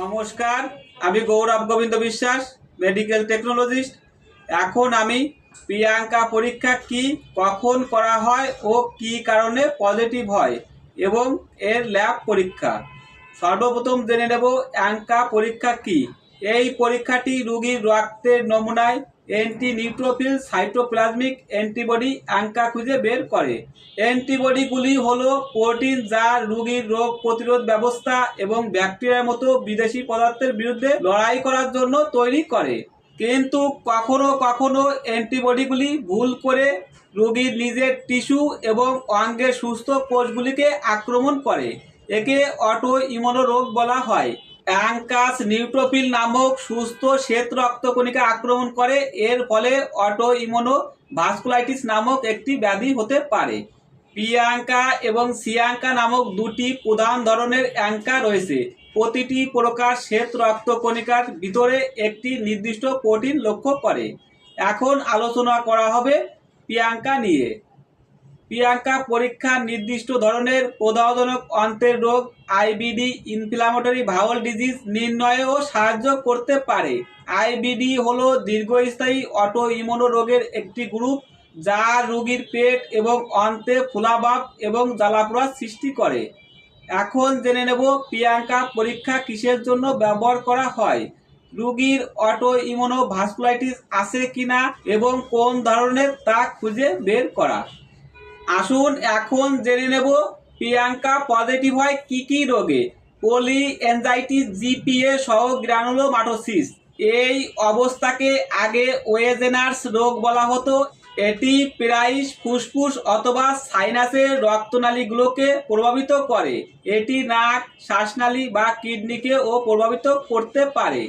নমস্কার, আমি গৌরব গোবিন্দ বিশ্বাস মেডিকেল টেকনোলজিস্ট এখন আমি প্রিয়াঙ্কা পরীক্ষা কি, কখন করা হয় ও কি কারণে পজিটিভ হয় এবং এর ল্যাব পরীক্ষা। সর্বপ্রথম জেনে নেব অ্যাঙ্কা পরীক্ষা কি? এই পরীক্ষাটি রুগীর রক্তের নমুনায় anti neutrophil cytoplasmic antibody ANCA খুঁজে বের করে। অ্যান্টিবডিগুলি হলো প্রোটিন যা রোগীর রোগ প্রতিরোধ ব্যবস্থা এবং ব্যাকটেরিয়ার মতো বিদেশি পদার্থের বিরুদ্ধে লড়াই করার জন্য তৈরি করে। কিন্তু কখনো কখনো অ্যান্টিবডিগুলি ভুল করে রোগীর নিজের টিস্যু এবং অঙ্গের সুস্থ কোষগুলিকে আক্রমণ করে। একে অটো ইমোনো রোগ বলা হয়। অ্যাঙ্কাস নিউট্রোফিল নামক সুস্থ শ্বেত রক্তকণিকা আক্রমণ করে। এর ফলে অটো ইমোনো ভাস্কুলাইটিস নামক একটি ব্যাধি হতে পারে। প্রিয়াঙ্কা এবং সিয়াঙ্কা নামক দুটি প্রধান ধরনের অ্যাঙ্কা রয়েছে। প্রতিটি প্রকার শ্বেত রক্তকণিকার ভিতরে একটি নির্দিষ্ট প্রোটিন লক্ষ্য করে। এখন আলোচনা করা হবে প্রিয়াঙ্কা নিয়ে। প্রিয়াঙ্কা পরীক্ষা নির্দিষ্ট ধরনের প্রদাহজনক অন্ত্রের রোগ আইবিডি ইনফ্লামেটরি ভাওয়াল ডিজিজ নির্ণয়েও সাহায্য করতে পারে। আইবিডি হলো দীর্ঘস্থায়ী অটো ইমিউনো রোগের একটি গ্রুপ যা রোগীর পেট এবং অন্তে ফুলাভাব এবং জ্বালাপোড়া সৃষ্টি করে। এখন জেনে নেব প্রিয়াঙ্কা পরীক্ষা কিসের জন্য ব্যবহার করা হয়। রোগীর অটো ইমিউনো ভাস্কুলাইটিস আছে কিনা এবং কোন ধরনের তা খুঁজে বের করা। আসুন এখন জেনে নেব প্রিয়াঙ্কা পজিটিভ হয় কি কি রোগে। পলি এনজাইটিস জিপিএ সহ গ্রানুলোমাটোসিস। এই অবস্থাকে আগে ওয়েজেনার্স রোগ বলা হতো। এটি প্রায়শ ফুসফুস অথবা সাইনাসের রক্তনালীগুলোকে প্রভাবিত করে। এটি নাক, শ্বাসনালী বা কিডনিকেও প্রভাবিত করতে পারে।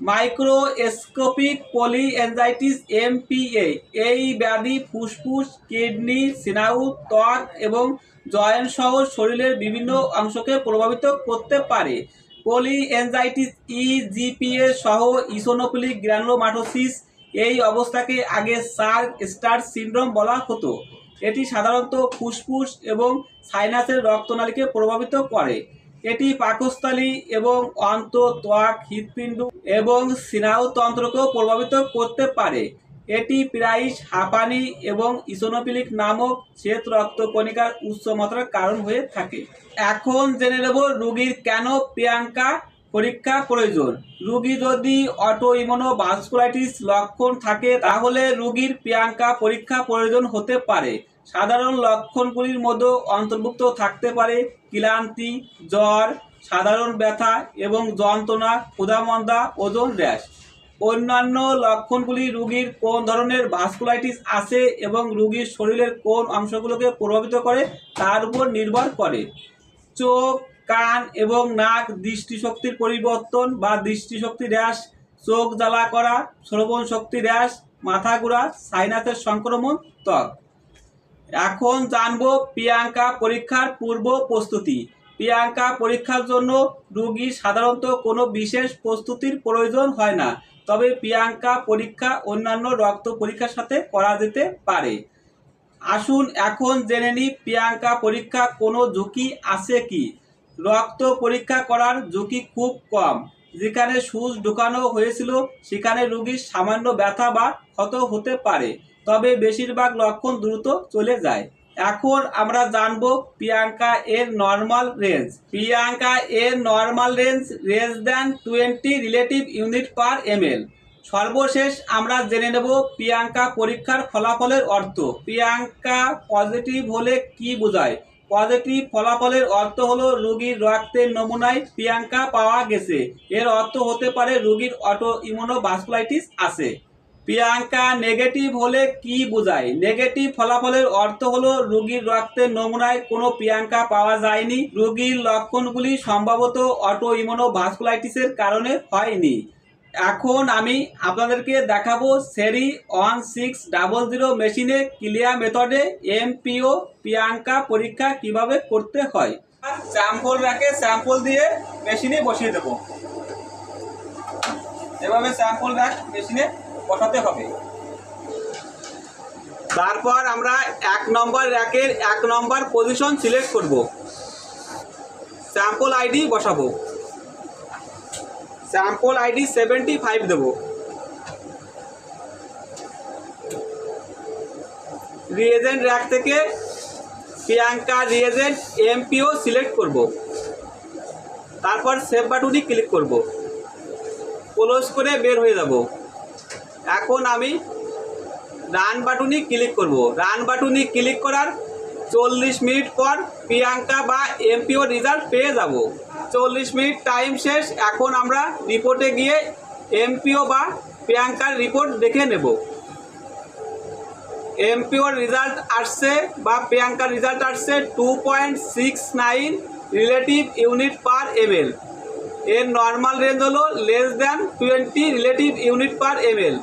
মাইক্রোস্কোপিক পলি এনজাইটিস এমপিএ, এই ব্যাধি, ফুসফুস, কিডনি সিনাউ ত্বক এবং জয়েন্ট সহ শরীরের বিভিন্ন অংশকে প্রভাবিত করতে পারে। পলি এনজাইটিস ইজিপিএ সহ ইসোনোফিলিক গ্র্যানুলোমাটোসিস এই অবস্থাকে আগে সার স্টার সিনড্রোম বলা হতো। এটি সাধারণত ফুসফুস এবং সাইনাসের রক্তনালীকে প্রভাবিত করে। এটি পাকস্থলী এবং অন্ত ত্বক হৃৎপিণ্ড এবং স্নায়ুতন্ত্রকেও প্রভাবিত করতে পারে। এটি প্রায়শ হাঁপানি এবং ইসোনোফিলিক নামক শ্বেত রক্তকণিকার উচ্চ মাত্রার কারণ হয়ে থাকে। এখন জেনে নেব রুগীর কেন প্রিয়াঙ্কা পরীক্ষা প্রয়োজন। রুগী যদি অটো ইমোনো ভাস্কুলাইটিস লক্ষণ থাকে, তাহলে রুগীর প্রিয়াঙ্কা পরীক্ষা প্রয়োজন হতে পারে। সাধারণ লক্ষণগুলির মধ্যে অন্তর্ভুক্ত থাকতে পারে ক্লান্তি, জ্বর, সাধারণ ব্যথা এবং যন্ত্রণা, ক্ষুধামন্দা, ওজন হ্রাস। অন্যান্য লক্ষণগুলি রোগীর কোন ধরনের ভাস্কুলাইটিস আছে এবং রোগীর শরীরের কোন অংশগুলোকে প্রভাবিত করে তার উপর নির্ভর করে? চোখ, কান এবং নাক দৃষ্টিশক্তির পরিবর্তন বা দৃষ্টিশক্তি হ্রাস, চোখ জ্বালা করা শ্রবণ শক্তি হ্রাস, মাথা ঘোরা সাইনাসের সংক্রমণ, ত্বক। এখন জানব প্রিয়াঙ্কা পরীক্ষার পূর্ব প্রস্তুতি। প্রিয়াঙ্কা পরীক্ষার জন্য রুগী সাধারণত কোনো বিশেষ প্রস্তুতির প্রয়োজন হয় না, তবে প্রিয়াঙ্কা পরীক্ষা অন্যান্য রক্ত পরীক্ষার সাথে করা যেতে পারে। আসুন এখন জেনে নিই প্রিয়াঙ্কা পরীক্ষা কোনো ঝুঁকি আছে কি। রক্ত পরীক্ষা করার ঝুঁকি খুব কম। যেখানে সুচ ঢুকানো হয়েছিল, সেখানে রোগীর সামান্য ব্যথা বা ক্ষত হতে পারে, তবে বেশিরভাগ লক্ষণ দ্রুত চলে যায়। এখন আমরা জানব প্রিয়াঙ্কা এর নর্মাল রেঞ্জ প্রিয়াঙ্কা এর normal range range then twenty relative unit per ML সর্বশেষ আমরা জেনে নেব প্রিয়াঙ্কা পরীক্ষার ফলাফলের অর্থ। প্রিয়াঙ্কা পজিটিভ হলে কি বোঝায়? পজিটিভ ফলাফলের অর্থ হলো রোগীর রক্তের নমুনায় প্রিয়াঙ্কা পাওয়া গেছে। এর অর্থ হতে পারে রোগীর অটো ইমিউনো ভাস্কুলাইটিস আছে। প্রিয়াঙ্কা নেগেটিভ হলে কি বোঝায়? নেগেটিভ ফলাফলের অর্থ হলো রোগীর রক্তের নমুনায় কোনো প্রিয়াঙ্কা পাওয়া যায়নি। রোগীর লক্ষণগুলি সম্ভবত অটো ইমিউনো ভাস্কুলাইটিসের কারণে হয়নি। এখন আমি আপনাদেরকে দেখাবো সেরি ওয়ান সিক্স ডাবল জিরো মেশিনে ক্লিয়ার মেথডে এমপিও প্রিয়াঙ্কা পরীক্ষা কীভাবে করতে হয়। স্যাম্পল র্যাকে স্যাম্পল দিয়ে মেশিনে বসিয়ে দেবো। এভাবে স্যাম্পল র্যাক মেশিনে বসাতে হবে। তারপর আমরা এক নম্বর র্যাকের এক নম্বর পজিশন সিলেক্ট করব। স্যাম্পল আইডি বসাবো। স্যাম্পল আইডি সেভেন্টি ফাইভ দেবো। রিয়েজেন্ট র্যাক থেকে প্রিয়াঙ্কা রিয়েজেন্ট এমপিও সিলেক্ট করব। তারপর সেভ বাটনই ক্লিক করব। ক্লোজ করে বের হয়ে যাব। এখন আমি রান বাটনই ক্লিক করব। রান বাটনই ক্লিক করার চল্লিশ মিনিট পর প্রিয়াঙ্কা বা এমপিও রেজাল্ট পেয়ে যাব। চল্লিশ মিনিট টাইম শেষ, এখন আমরা রিপোর্টে গিয়ে এমপিও বা প্রিয়াঙ্কার রিপোর্ট দেখে নেব। এমপিওর রেজাল্ট আসছে বা প্রিয়াঙ্কার রেজাল্ট আসছে two point six nine relative unit per ML এর নর্মাল রেঞ্জ হলো less than twenty relative unit per M L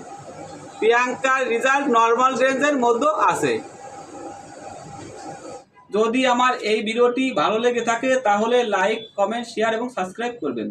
প্রিয়াঙ্কার রেজাল্ট নর্মাল রেঞ্জের মধ্যে আছে। যদি আমার এই ভিডিওটি ভালো লেগে থাকে তাহলে লাইক কমেন্ট শেয়ার এবং সাবস্ক্রাইব করবেন।